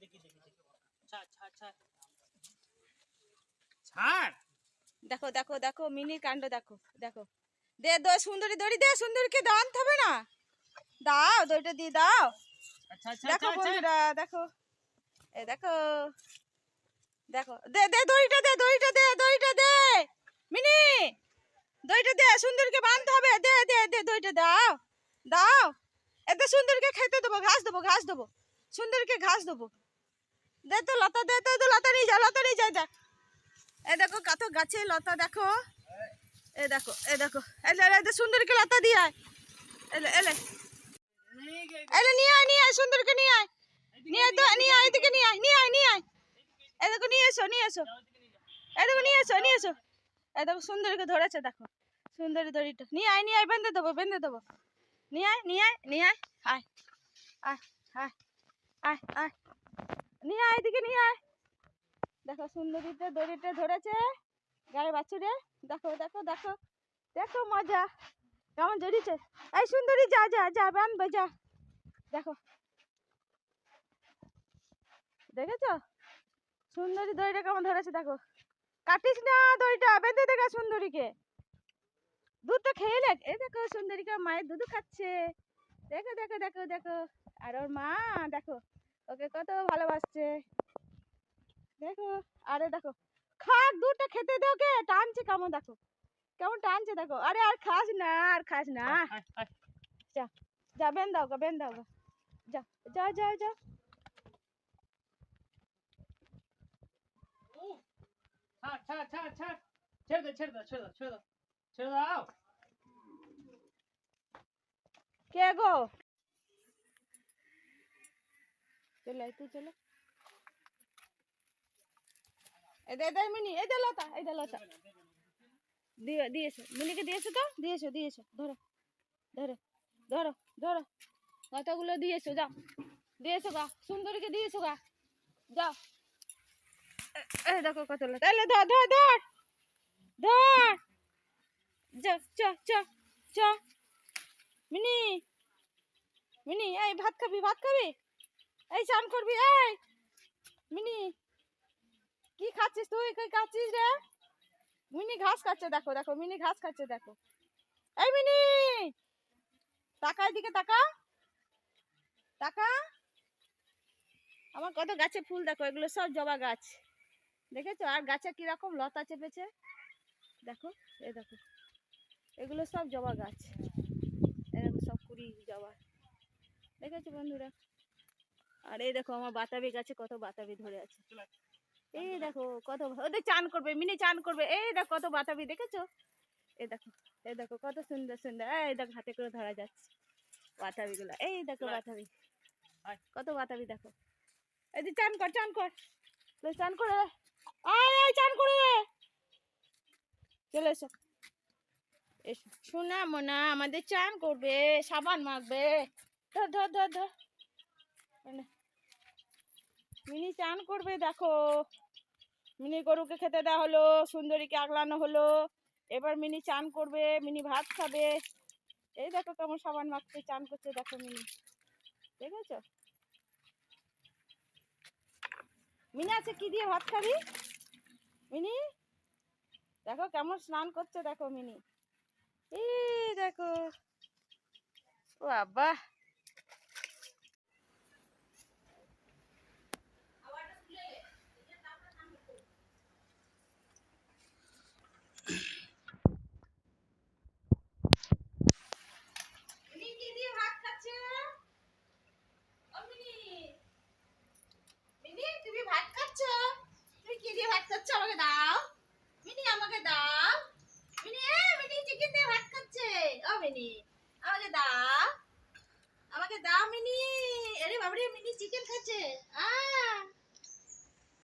দেখি দেখি দেখি। ছাড় ছাড় ছাড়। ছাড়। দেখো দেখো দেখো মিনির কাণ্ড দেখো দেখো। দে দো সুন্দরী দড়ি দে সুন্দরীকে আনতে হবে না। দাও দড়িটা দিয়ে দাও। আচ্ছা আচ্ছা দেখো বন্ধুরা দেখো। এ দেখো। দেখো দে দে দড়িটা দে দড়িটা দে দড়িটা দে। মিনি দড়িটা দে সুন্দরীকে বাঁধতে হবে। দে দে দে দড়িটা দাও। দাও। এতে সুন্দরীকে খেতে দেবো ঘাস দেবো ঘাস দেবো। সুন্দরীকে ঘাস দেবো। দে তো লতা, দে তো লতা নিয়ে যা, লতা নিয়ে যা এ দেখো। কত গাছে লতা, দেখো। এ দেখো এ দেখো। এলে এলে সুন্দরীকে লতা দিয়ে আয়। এলে এলে এলে নিয়ে আয় নিয়ে আয়, সুন্দরকে নিয়ে আয়। নিয়ে তো, নিয়ে আয়, এদিকে নিয়ে আয় নিয়ে আয় নিয়ে আয়। এ দেখো, নিয়ে এসো নিয়ে এসো। এ দেখো, নিয়ে এসো, নিয়ে এ দেখো, সুন্দরীকে ধরেছে, দেখো। সুন্দরী দড়িটা। নিয়ে আয় নিয়ে আয়, বেঁধে দেবো বেঁধে দেবো। নিয়ে আয় নিয়ে আয় নিয়ে আয়। আয় আয় আয় আয় আয়। নিয়ে আয়, এদিকে নিয়ে আয়। দেখো সুন্দরীতে দড়িটা ধরেছে, গায়ে বাছুরে। দেখো দেখো দেখো দেখো মজা। কেমন জড়িয়েছে? এই সুন্দরী, যা যা যা বানবে যা দেখো। দেখেছ? সুন্দরী দড়িটা কেমন ধরেছে, দেখো। কাটিস না দড়িটা, বেঁধে দেখা সুন্দরীকে। দুধটা খেয়ে লেখ এই দেখো সুন্দরীকে মায়ের দুধ খাচ্ছে। দেখো দেখো দেখো দেখো। আর ওর মা, দেখো ওকে কত ভালোবাসছে। দেখো আরে দেখো খাক দুধটা খেতে দে ওকে টানছে কেমন দেখো কেমন টানছে দেখো আরে আর খাস না আর খাস না। যা যা বেন দাও গা বেন দাও গা। যা যা যা যা। ছাড় ছাড় ছাড় ছাড়। ছেড়ে দে ছেড়ে দাও ছেড়ে দাও ছেড়ে দাও ছেড়ে দাও। কে গো? চলে আয় তুই চলে এই দে দে মিনি এই দে লতা এই দে লতা দিয়ে দিয়েছ মিনিকে দিয়েছ তো দিয়েছ দিয়েছ ধরো ধরো ধরো ধরো লতাগুলো দিয়েছ যাও দিয়েছ গা সুন্দরীকে দিয়েছ গা যাও এ- এই দেখো কত লতা এলে ধর ধর ধর ধর যা চ চ চ মিনি মিনি এই ভাত খাবি ভাত খাবি এই চান করবি, এই। মিনি, কি খাচ্ছিস তুই? কই খাচ্ছিস রে? মিনি ঘাস খাচ্ছে, দেখো দেখো, মিনি ঘাস খাচ্ছে, দেখো। এই মিনি টাকা এদিকে, তাকা। তাকা। আমার কত গাছে ফুল, দেখো, এগুলো সব জবা গাছ। দেখেছ? আর গাছে কীরকম লতা চেপেছে? দেখো, এই দেখো। এগুলো সব জবা গাছ। এরকম সব কুড়ি জবা। দেখেছ বন্ধুরা? আর এই দেখো আমার বাতাবি গাছে কত বাতাবি ধরে আছে। এই দেখো কত ওদের চান করবে মিনি চান করবে। এই দেখো কত বাতাবি দেখেছ? এই দেখো এই দেখো কত সুন্দর সুন্দর এই দেখো হাতে করে ধরা যাচ্ছে বাতাবিগুলো। এই দেখো বাতাবি। কত বাতাবি দেখো। এই যে চান কর চান কর। চান করে আয় আয় চান করে চলে এসো। এসো। শোনা মোনা আমাদের চান করবে সাবান মাখবে। ধর ধর ধর ধর। মিনি চান করবে, দেখো। মিনি গরুকে খেতে দেওয়া হলো, সুন্দরীকে আগলানো হলো। এবার মিনি চান করবে, মিনি ভাত খাবে। এই দেখো কেমন সাবান মাখছে, চান করছে, দেখো মিনি। দেখেছ? মিনি আছে, কি দিয়ে ভাত খাবি? মিনি? দেখো কেমন স্নান করছে, দেখো মিনি। এই দেখো। বাবা মিনি কি দিয়ে ভাত খাচ্ছে ও মিনি মিনি তুমি ভাত খাচ্ছ? তুমি কি দিয়ে ভাত খাচ্ছ? আমাকে দাও। মিনি, আমাকে দাও। মিনি, এ, মিনি চিকেন দিয়ে ভাত খাচ্ছে। ও, মিনি, আমাকে দাও। আমাকে দাও, মিনি। আরে বাবরে, মিনি চিকেন খাচ্ছে। আ